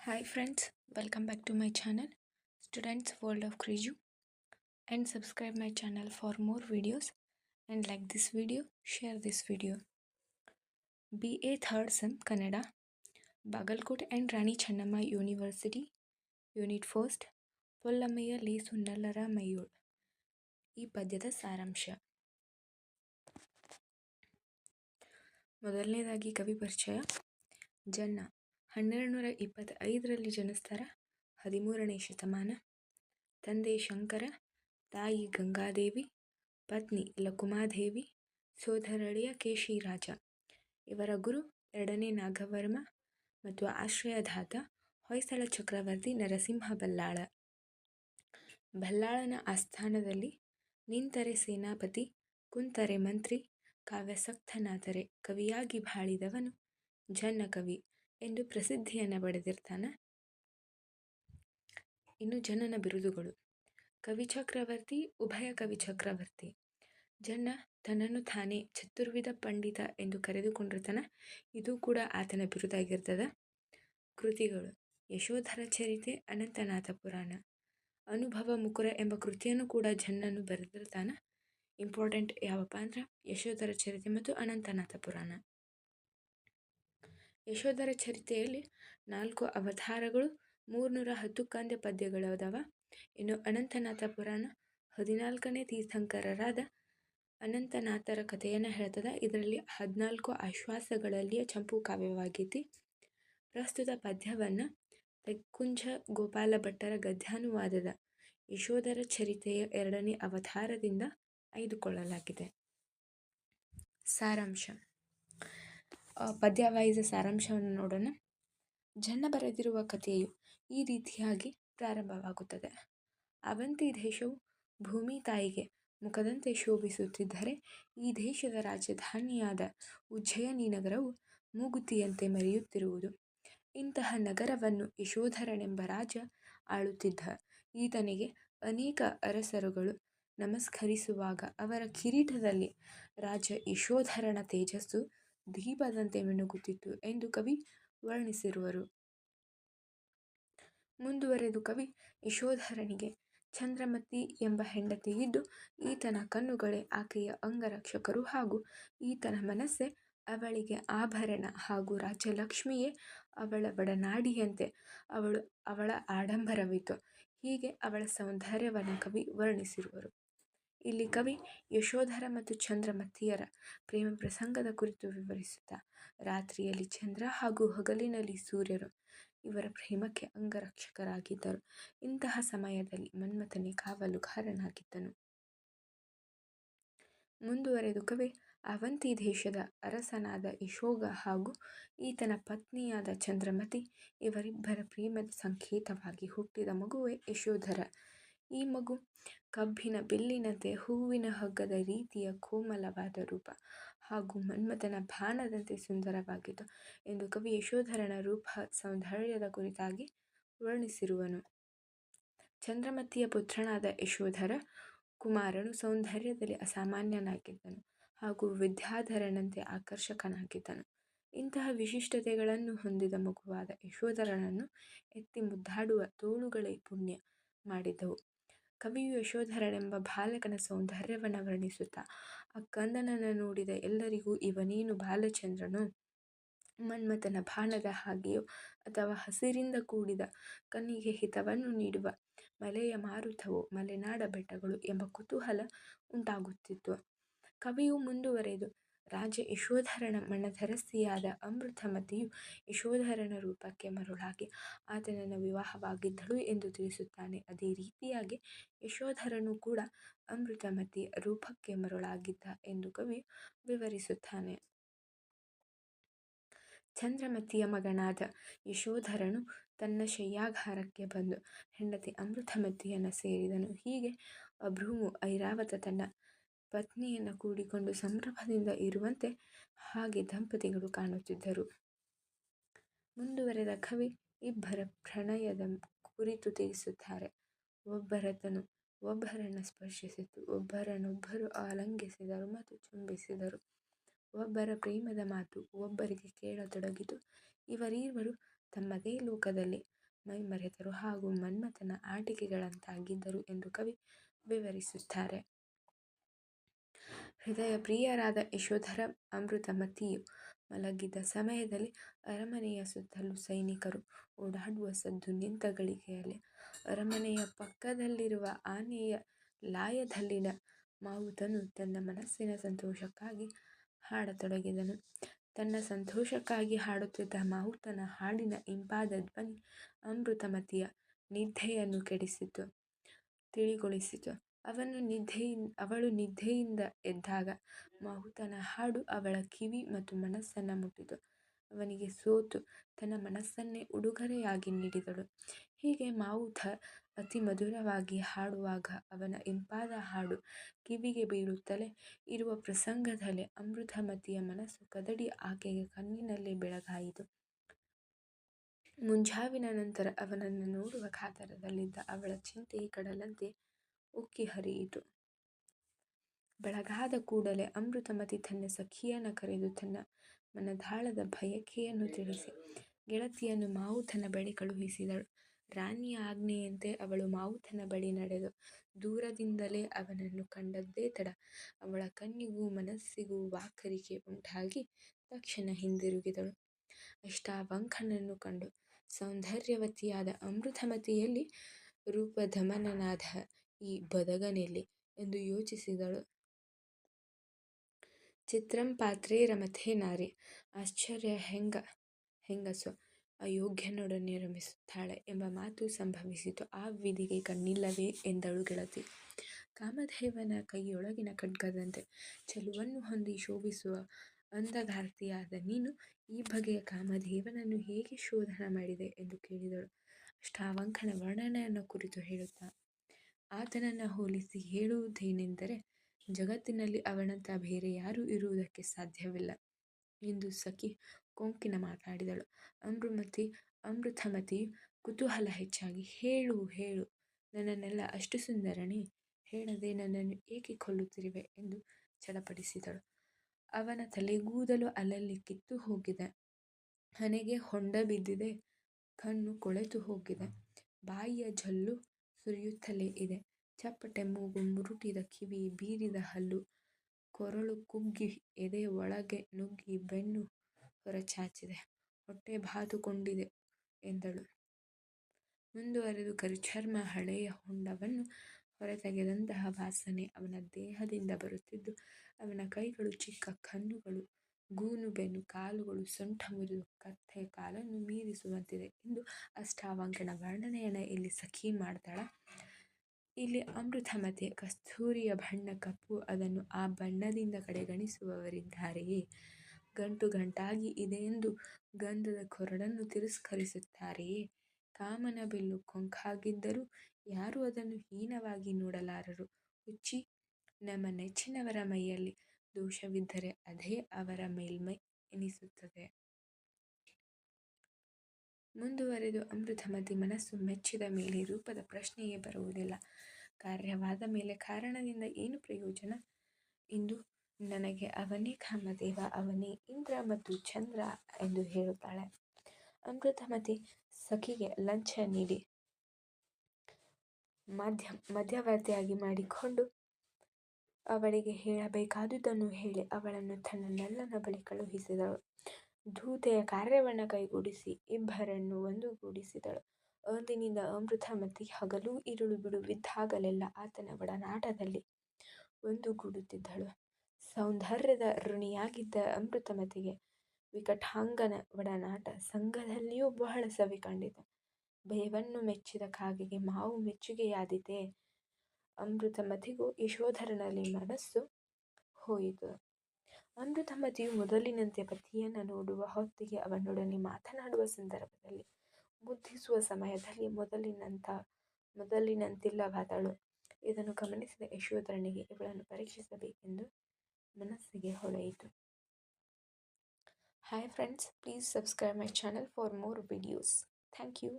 Hi friends, welcome back to my channel Students World of Kriju and subscribe my channel for more videos and like this video, share this video. BA third sem Kannada Bagalkot and Rani Channamma University Unit First ಪೊಲ್ಲಮೆಯ ಲೇಸುನ್ನಲ್ಲರ ಮೈಯೋಳ್ ಈ ಪದ್ಯದ ಸಾರಾಂಶ ಮೊದಲನೇದಾಗಿ ಕವಿ ಪರಿಚಯ ಜನ್ನ ಹನ್ನೆರಡು ನೂರ ಇಪ್ಪತ್ತೈದರಲ್ಲಿ ಜನಿಸ್ತಾರ. ಹದಿಮೂರನೇ ಶತಮಾನ. ತಂದೆ ಶಂಕರ, ತಾಯಿ ಗಂಗಾದೇವಿ, ಪತ್ನಿ ಲಕುಮಾದೇವಿ, ಸೋದರಳಿಯ ಕೇಶಿರಾಜ. ಇವರ ಗುರು ಎರಡನೇ ನಾಗವರ್ಮ ಮತ್ತು ಆಶ್ರಯದಾತ ಹೊಯ್ಸಳ ಚಕ್ರವರ್ತಿ ನರಸಿಂಹ ಬಲ್ಲಾಳ. ಬಲ್ಲಾಳನ ಆಸ್ಥಾನದಲ್ಲಿ ನಿಂತರೆ ಸೇನಾಪತಿ, ಕುಂತರೆ ಮಂತ್ರಿ, ಕಾವ್ಯಸಕ್ತನಾದರೆ ಕವಿಯಾಗಿ ಬಾಳಿದವನು ಜನ್ನ ಕವಿ. ಎಂದು ಪ್ರಸಿದ್ಧಿಯನ್ನು ಪಡೆದಿರ್ತಾನೆ. ಇನ್ನು ಜನನ ಬಿರುದುಗಳು. ಕವಿ ಚಕ್ರವರ್ತಿ, ಉಭಯ ಕವಿ ಚಕ್ರವರ್ತಿ. ಜನ್ನ ತನ್ನನ್ನು ತಾನೇ ಚತುರ್ವಿಧ ಪಂಡಿತ ಎಂದು ಕರೆದುಕೊಂಡಿರ್ತಾನೆ. ಇದು ಕೂಡ ಆತನ ಬಿರುದಾಗಿರ್ತದೆ. ಕೃತಿಗಳು. ಯಶೋಧರ ಚರಿತೆ, ಅನಂತನಾಥ ಪುರಾಣ. ಅನುಭವ ಮುಕುರ ಎಂಬ ಕೃತಿಯನ್ನು ಕೂಡ ಜನ್ನನು ಬರೆದಿರ್ತಾನೆ. ಇಂಪಾರ್ಟೆಂಟ್ ಯಾವಪ್ಪ ಅಂದ್ರೆ ಯಶೋಧರ ಚರಿತೆ ಮತ್ತು ಅನಂತನಾಥ ಪುರಾಣ. ಯಶೋಧರ ಚರಿತೆಯಲ್ಲಿ ನಾಲ್ಕು ಅವತಾರಗಳು, ಮೂರ್ನೂರ ಹತ್ತು ಕಾಂದ್ಯ ಪದ್ಯಗಳು ಅದಾವ ಇನ್ನು ಅನಂತನಾಥ ಪುರಾಣ ಹದಿನಾಲ್ಕನೇ ತೀರ್ಥಂಕರರಾದ ಅನಂತನಾಥರ ಕಥೆಯನ್ನು ಹೇಳ್ತದೆ. ಇದರಲ್ಲಿ ಹದಿನಾಲ್ಕು ಆಶ್ವಾಸಗಳಲ್ಲಿಯ ಚಂಪು ಕಾವ್ಯವಾಗೈತಿ ಪ್ರಸ್ತುತ ಪದ್ಯವನ್ನು ತೆಕ್ಕುಂಜ ಗೋಪಾಲ ಭಟ್ಟರ ಗದ್ಯಾನುವಾದದ ಯಶೋಧರ ಚರಿತೆಯ ಎರಡನೇ ಅವತಾರದಿಂದ ಆಯ್ದುಕೊಳ್ಳಲಾಗಿದೆ. ಸಾರಾಂಶ. ಪದ್ಯ ವೈಸ್ ಸಾರಾಂಶವನ್ನು ನೋಡೋಣ. ಜನ್ನ ಬರೆದಿರುವ ಕಥೆಯು ಈ ರೀತಿಯಾಗಿ ಪ್ರಾರಂಭವಾಗುತ್ತದೆ. ಅವಂತಿ ದೇಶವು ಭೂಮಿ ತಾಯಿಗೆ ಮುಖದಂತೆ ಶೋಭಿಸುತ್ತಿದ್ದರೆ, ಈ ದೇಶದ ರಾಜಧಾನಿಯಾದ ಉಜ್ಜಯನಿ ನಗರವು ಮೂಗುತಿಯಂತೆ ಮರೆಯುತ್ತಿರುವುದು. ಇಂತಹ ನಗರವನ್ನು ಯಶೋಧರನೆಂಬ ರಾಜ ಆಳುತ್ತಿದ್ದ. ಈತನಿಗೆ ಅನೇಕ ಅರಸರುಗಳು ನಮಸ್ಕರಿಸುವಾಗ ಅವರ ಕಿರೀಟದಲ್ಲಿ ರಾಜ ಯಶೋಧರನ ತೇಜಸ್ಸು ದೀಪದಂತೆ ಮಿನುಗುತ್ತಿತ್ತು ಎಂದು ಕವಿ ವರ್ಣಿಸಿರುವರು. ಮುಂದುವರೆದು ಕವಿ ಯಶೋಧರನಿಗೆ, ಚಂದ್ರಮತಿ ಎಂಬ ಹೆಂಡತಿಯಿದ್ದು ಈತನ ಕಣ್ಣುಗಳೇ ಆಕೆಯ ಅಂಗರಕ್ಷಕರು ಹಾಗೂ ಈತನ ಮನಸ್ಸೇ ಅವಳಿಗೆ ಆಭರಣ ಹಾಗೂ ರಾಜ್ಯಲಕ್ಷ್ಮಿಯೇ ಅವಳ ಬಡನಾಡಿಯಂತೆ ಅವಳು ಅವಳ ಆಡಂಬರವಿತ್ತು. ಹೀಗೆ ಅವಳ ಸೌಂದರ್ಯವನ್ನು ಕವಿ ವರ್ಣಿಸಿರುವರು. ಇಲ್ಲಿ ಕವಿ ಯಶೋಧರ ಮತ್ತು ಚಂದ್ರಮತಿಯರ ಪ್ರೇಮ ಪ್ರಸಂಗದ ಕುರಿತು ವಿವರಿಸುತ್ತಾ, ರಾತ್ರಿಯಲ್ಲಿ ಚಂದ್ರ ಹಾಗೂ ಹಗಲಿನಲ್ಲಿ ಸೂರ್ಯರು ಇವರ ಪ್ರೇಮಕ್ಕೆ ಅಂಗರಕ್ಷಕರಾಗಿದ್ದರು. ಇಂತಹ ಸಮಯದಲ್ಲಿ ಮನ್ಮಥನೇ ಕಾವಲುಗಾರನಾಗಿದ್ದನು ಮುಂದುವರೆದು ಕವಿ, ಅವಂತಿ ದೇಶದ ಅರಸನಾದ ಯಶೋಗ ಹಾಗೂ ಈತನ ಪತ್ನಿಯಾದ ಚಂದ್ರಮತಿ ಇವರಿಬ್ಬರ ಪ್ರೇಮದ ಸಂಕೇತವಾಗಿ ಹುಟ್ಟಿದ ಮಗುವೆ ಯಶೋಧರ. ಈ ಮಗು ಕಬ್ಬಿನ ಬಿಲ್ಲಿನಂತೆ ಹೂವಿನ ಹಗ್ಗದ ರೀತಿಯ ಕೋಮಲವಾದ ರೂಪ ಹಾಗೂ ಮನ್ಮಥನ ಬಾಣದಂತೆ ಸುಂದರವಾಗಿತ್ತು ಎಂದು ಕವಿ ಯಶೋಧರನ ರೂಪ ಸೌಂದರ್ಯದ ಕುರಿತಾಗಿ ವರ್ಣಿಸಿರುವನು. ಚಂದ್ರಮತಿಯ ಪುತ್ರನಾದ ಯಶೋಧರ ಕುಮಾರನು ಸೌಂದರ್ಯದಲ್ಲಿ ಅಸಾಮಾನ್ಯನಾಗಿದ್ದನು ಹಾಗೂ ವಿದ್ಯಾಧರನಂತೆ ಆಕರ್ಷಕನಾಗಿದ್ದನು. ಇಂತಹ ವಿಶಿಷ್ಟತೆಗಳನ್ನು ಹೊಂದಿದ ಮಗುವಾದ ಯಶೋಧರನನ್ನು ಎತ್ತಿ ಮುದ್ದಾಡುವ ತೋಳುಗಳೇ ಪುಣ್ಯ ಮಾಡಿದ್ದವು ಕವಿಯು ಯಶೋಧರನೆಂಬ ಬಾಲಕನ ಸೌಂದರ್ಯವನ್ನು ವರ್ಣಿಸುತ್ತಾ, ಆ ಕಂದನನ್ನು ನೋಡಿದ ಎಲ್ಲರಿಗೂ ಇವನೇನು ಬಾಲಚಂದ್ರನು? ಮನ್ಮಥನ ಬಾಣದ ಹಾಗೆಯೋ ಅಥವಾ ಹಸಿರಿಂದ ಕೂಡಿದ ಕಣ್ಣಿಗೆ ಹಿತವನ್ನು ನೀಡುವ ಮಲೆಯ ಮಾರುತವೋ ಮಲೆನಾಡ ಬೆಟ್ಟಗಳು ಎಂಬ ಕುತೂಹಲ ಉಂಟಾಗುತ್ತಿತ್ತು. ಕವಿಯು ಮುಂದುವರೆದು ರಾಜ ಯಶೋಧರನ ಮಣಧರಸಿಯಾದ ಅಮೃತಮತಿಯು ಯಶೋಧರನ ರೂಪಕ್ಕೆ ಮರುಳಾಗಿ ಆತನನ್ನು ವಿವಾಹವಾಗಿದ್ದಳು ಎಂದು ತಿಳಿಸುತ್ತಾನೆ. ಅದೇ ರೀತಿಯಾಗಿ ಯಶೋಧರನು ಕೂಡ ಅಮೃತಮತಿಯ ರೂಪಕ್ಕೆ ಮರುಳಾಗಿದ್ದ ಎಂದು ಕವಿ ವಿವರಿಸುತ್ತಾನೆ. ಚಂದ್ರಮತಿಯ ಮಗನಾದ ಯಶೋಧರನು ತನ್ನ ಶಯ್ಯಾಗಾರಕ್ಕೆ ಬಂದು ಹೆಂಡತಿ ಅಮೃತಮತಿಯನ್ನು ಸೇರಿದನು. ಹೀಗೆ ಅಭ್ರೂಮು ಐರಾವತ ತನ್ನ ಪತ್ನಿಯನ್ನು ಕೂಡಿಕೊಂಡು ಸಂಭ್ರಮದಿಂದ ಇರುವಂತೆ ಹಾಗೆ ದಂಪತಿಗಳು ಕಾಣುತ್ತಿದ್ದರು. ಮುಂದುವರೆದ ಕವಿ ಇಬ್ಬರ ಪ್ರಣಯದ ಕುರಿತು ತಿಳಿಸುತ್ತಾರೆ. ಒಬ್ಬರತನು ಒಬ್ಬರನ್ನು ಸ್ಪರ್ಶಿಸಿತು, ಒಬ್ಬರನ್ನೊಬ್ಬರು ಆಲಂಗಿಸಿದರು ಮತ್ತು ಚುಂಬಿಸಿದರು. ಒಬ್ಬರ ಪ್ರೇಮದ ಮಾತು ಒಬ್ಬರಿಗೆ ಕೇಳತೊಡಗಿತು. ಇವರೀವರು ತಮ್ಮದೇ ಲೋಕದಲ್ಲಿ ಮೈಮರೆತರು ಹಾಗೂ ಮನ್ಮಥನ ಆಟಿಕೆಗಳಂತಾಗಿದ್ದರು ಎಂದು ಕವಿ ವಿವರಿಸುತ್ತಾರೆ. ಹೃದಯ ಪ್ರಿಯರಾದ ಯಶೋಧರ ಅಮೃತಮತಿಯು ಮಲಗಿದ್ದ ಸಮಯದಲ್ಲಿ ಅರಮನೆಯ ಸುತ್ತಲೂ ಸೈನಿಕರು ಓಡಾಡುವ ಸದ್ದು ನಿಂತ ಗಳಿಗೆಯಲ್ಲಿ ಅರಮನೆಯ ಪಕ್ಕದಲ್ಲಿರುವ ಆನೆಯ ಲಾಯದಲ್ಲಿನ ಮಾವುತನು ತನ್ನ ಮನಸ್ಸಿನ ಸಂತೋಷಕ್ಕಾಗಿ ಹಾಡತೊಡಗಿದನು. ತನ್ನ ಸಂತೋಷಕ್ಕಾಗಿ ಹಾಡುತ್ತಿದ್ದ ಮಾವುತನ ಹಾಡಿನ ಇಂಪಾದ ಧ್ವನಿ ಅಮೃತಮತಿಯ ನಿದ್ದೆಯನ್ನು ಕೆಡಿಸಿತು, ತಿಳಿಗೊಳಿಸಿತು. ಅವಳು ನಿದ್ದೆಯಿಂದ ಎದ್ದಾಗ ಮಾಹುತನ ಹಾಡು ಅವಳ ಕಿವಿ ಮತ್ತು ಮನಸ್ಸನ್ನು ಮುಟ್ಟಿತು. ಅವನಿಗೆ ಸೋತು ತನ್ನ ಮನಸ್ಸನ್ನೇ ಉಡುಗೊರೆಯಾಗಿ ನೀಡಿದಳು. ಹೀಗೆ ಮಾವುತ ಅತಿ ಮಧುರವಾಗಿ ಹಾಡುವಾಗ ಅವನ ಇಂಪಾದ ಹಾಡು ಕಿವಿಗೆ ಬೀಳುತ್ತಲೇ ಇರುವ ಪ್ರಸಂಗದಲ್ಲೇ ಅಮೃತಮತಿಯ ಮನಸ್ಸು ಕದಡಿ ಆಕೆಯ ಕಣ್ಣಿನಲ್ಲಿ ಬೆಳಗಾಯಿತು. ಮುಂಜಾವಿನ ನಂತರ ಅವನನ್ನು ನೋಡುವ ಖಾತರದಲ್ಲಿದ್ದ ಅವಳ ಚಿಂತೆ ಕಡಲಂತೆ ಉಕ್ಕಿ ಹರಿಯಿತು. ಬೆಳಗಾದ ಕೂಡಲೇ ಅಮೃತಮತಿ ತನ್ನ ಸಖಿಯನ್ನು ಕರೆದು ತನ್ನ ಮನದಾಳದ ಬಯಕೆಯನ್ನು ತಿಳಿಸಿ, ಗೆಳತಿಯನ್ನು ಮಾವುತನ ಬಳಿ ಕಳುಹಿಸಿದಳು. ರಾಣಿಯ ಆಜ್ಞೆಯಂತೆ ಅವಳು ಮಾವುತನ ಬಳಿ ನಡೆದು, ದೂರದಿಂದಲೇ ಅವನನ್ನು ಕಂಡದ್ದೇ ತಡ ಅವಳ ಕಣ್ಣಿಗೂ ಮನಸ್ಸಿಗೂ ವಾಕರಿಕೆ ಉಂಟಾಗಿ ತಕ್ಷಣ ಹಿಂದಿರುಗಿದಳು. ಅಷ್ಟಾವಂಕನನ್ನು ಕಂಡು ಸೌಂದರ್ಯವತಿಯಾದ ಅಮೃತಮತಿಯಲ್ಲಿ ರೂಪಧಮನಾದ ಈ ಬದಗನೆಲ್ಲಿ ಎಂದು ಯೋಚಿಸಿದಳು. ಚಿತ್ರಂ ಪಾತ್ರೇ ರಮತೆ ನಾರಿ ಆಶ್ಚರ್ಯ, ಹೆಂಗ, ಹೆಂಗಸು, ಅಯೋಗ್ಯನೊಡನೆ ರಮಿಸುತ್ತಾಳೆ ಎಂಬ ಮಾತು ಸಂಭವಿಸಿತು. ಆ ವಿಧಿಗೆ ಕಣ್ಣಿಲ್ಲವೇ ಎಂದಳು ಗೆಳತಿ. ಕಾಮಧೇವನ ಕೈಯೊಳಗಿನ ಖಡ್ಗದಂತೆ ಚೆಲುವನ್ನು ಹೊಂದಿ ಶೋಭಿಸುವ ಅಂಧಗಾರ್ತಿಯಾದ ನೀನು ಈ ಬಗೆಯ ಕಾಮದೇವನನ್ನು ಹೇಗೆ ಶೋಧನ ಮಾಡಿದೆ ಎಂದು ಕೇಳಿದಳು. ಅಷ್ಟಾವಂಕನ ವರ್ಣನೆಯನ್ನು ಕುರಿತು ಹೇಳುತ್ತಾ ಆತನನ್ನು ಹೋಲಿಸಿ ಹೇಳುವುದೇನೆಂದರೆ ಜಗತ್ತಿನಲ್ಲಿ ಅವನಂಥ ಬೇರೆ ಯಾರೂ ಇರುವುದಕ್ಕೆ ಸಾಧ್ಯವಿಲ್ಲ ಎಂದು ಸಖಿ ಕೊಂಕಿನ ಮಾತಾಡಿದಳು. ಅಮೃಮತಿ ಅಮೃತಮತಿ ಕುತೂಹಲ ಹೆಚ್ಚಾಗಿ ಹೇಳು ಹೇಳು ನನ್ನನ್ನೆಲ್ಲ ಅಷ್ಟು ಸುಂದರಣಿ ಹೇಳದೆ ನನ್ನನ್ನು ಏಕೆ ಕೊಲ್ಲುತ್ತಿರುವೆ ಎಂದು ಚಡಪಡಿಸಿದಳು. ಅವನ ತಲೆಗೂದಲು ಅಲ್ಲಲ್ಲಿ ಕಿತ್ತು ಹೋಗಿದೆ, ಹಣೆಗೆ ಹೊಂಡ ಬಿದ್ದಿದೆ, ಕಣ್ಣು ಕೊಳೆತು ಹೋಗಿದೆ, ಬಾಯಿಯ ಜೊಲ್ಲು ಸುರಿಯುತ್ತಲೇ ಇದೆ, ಚಪ್ಪಟೆ ಮೂಗು, ಮುರುಟಿದ ಕಿವಿ, ಬೀರಿದ ಹಲ್ಲು, ಕೊರಳು ಕುಗ್ಗಿ ಎದೆ ಒಳಗೆ ನುಗ್ಗಿ ಬೆನ್ನು ಹೊರಚಾಚಿದೆ, ಹೊಟ್ಟೆ ಬಾತುಕೊಂಡಿದೆ ಎಂದಳು. ಮುಂದುವರೆದು ಕರಿಚರ್ಮ, ಹಳೆಯ ಹೊಂಡವನ್ನು ಹೊರತೆಗೆದಂತಹ ವಾಸನೆ ಅವನ ದೇಹದಿಂದ ಬರುತ್ತಿದ್ದು, ಅವನ ಕೈಗಳು, ಚಿಕ್ಕ ಕಣ್ಣುಗಳು, ಗೂನು ಬೆನ್ನು, ಕಾಲುಗಳು ಸೊಂಟ ಮುರಿದು ಕತ್ತೆ ಕಾಲನ್ನು ಮೀರಿಸುವಂತಿದೆ ಎಂದು ಅಷ್ಟಾವಂಕರನ ವರ್ಣನೆಯನ್ನು ಇಲ್ಲಿ ಸಖಿ ಮಾಡ್ತಾಳೆ ಇಲ್ಲಿ ಅಮೃತಮತಿಯ ಕಸ್ತೂರಿಯ ಬಣ್ಣ ಕಪ್ಪು ಅದನ್ನು ಆ ಬಣ್ಣದಿಂದ ಕಡೆಗಣಿಸುವವರಿದ್ದಾರೆಯೇ? ಗಂಟು ಗಂಟಾಗಿ ಇದೆ ಎಂದು ಗಂಧದ ಕೊರಡನ್ನು ತಿರಸ್ಕರಿಸುತ್ತಾರೆಯೇ? ಕಾಮನ ಬಿಲ್ಲು ಕೊಂಕಾಗಿದ್ದರೂ ಯಾರೂ ಅದನ್ನು ಹೀನವಾಗಿ ನೋಡಲಾರರು. ಹುಚ್ಚಿ, ನಮ್ಮ ನೆಚ್ಚಿನವರ ಮೈಯಲ್ಲಿ ದೋಷವಿದ್ದರೆ ಅದೇ ಅವರ ಮೇಲ್ಮೈ ಎನಿಸುತ್ತದೆ. ಮುಂದುವರೆದು ಅಮೃತಮತಿ ಮನಸ್ಸು ಮೆಚ್ಚಿದ ಮೇಲೆ ರೂಪದ ಪ್ರಶ್ನೆಯೇ ಬರುವುದಿಲ್ಲ. ಕಾರ್ಯವಾದ ಮೇಲೆ ಕಾರಣದಿಂದ ಏನು ಪ್ರಯೋಜನ? ಇಂದು ನನಗೆ ಅವನೇ ಕಾಮದೇವ, ಅವನೇ ಇಂದ್ರ ಮತ್ತು ಚಂದ್ರ ಎಂದು ಹೇಳುತ್ತಾಳೆ. ಅಮೃತಮತಿ ಸಖಿಗೆ ಲಂಚ ನೀಡಿ ಮಧ್ಯವರ್ತಿಯಾಗಿ ಮಾಡಿಕೊಂಡು ಅವಳಿಗೆ ಹೇಳಬೇಕಾದುದನ್ನು ಹೇಳಿ ಅವಳನ್ನು ತನ್ನ ನಲ್ಲನ ಬಳಿ ಕಳುಹಿಸಿದಳು. ದೂತೆಯ ಕಾರ್ಯವನ್ನು ಕೈಗೂಡಿಸಿ ಇಬ್ಬರನ್ನು ಒಂದುಗೂಡಿಸಿದಳು. ಅಂದಿನಿಂದ ಅಮೃತಮತಿ ಹಗಲೂ ಇರುಳು ಬಿಡುವಿದ್ದಾಗಲೆಲ್ಲ ಆತನ ಒಡನಾಟದಲ್ಲಿ ಒಂದುಗೂಡುತ್ತಿದ್ದಳು. ಸೌಂದರ್ಯದ ಋಣಿಯಾಗಿದ್ದ ಅಮೃತಮತಿಗೆ ವಿಕಟಾಂಗನ ಒಡನಾಟ ಸಂಘದಲ್ಲಿಯೂ ಬಹಳ ಸವಿ ಕಂಡಿತು. ಬೇವನ್ನು ಮೆಚ್ಚಿದ ಕಾಗೆಗೆ ಮಾವು ಮೆಚ್ಚುಗೆಯಾದೀತೆ. ಅಮೃತಮತಿಗೂ ಯಶೋಧರನಲ್ಲಿ ಮನಸ್ಸು ಹೋಯಿತು. ಅಮೃತಮತಿಯು ಮೊದಲಿನಂತೆ ಪತಿಯನ್ನು ನೋಡುವ ಹೊತ್ತಿಗೆ ಅವನೊಡನೆ ಮಾತನಾಡುವ ಸಂದರ್ಭದಲ್ಲಿ ಮುದ್ದಿಸುವ ಸಮಯದಲ್ಲಿ ಮೊದಲಿನಂತಿಲ್ಲವಾದಳು. ಇದನ್ನು ಗಮನಿಸಿದ ಯಶೋಧರನಿಗೆ ಇವಳನ್ನು ಪರೀಕ್ಷಿಸಬೇಕೆಂದು ಮನಸ್ಸಿಗೆ ಹೊಳೆಯಿತು. Hi friends please subscribe my channel for more videos thank you.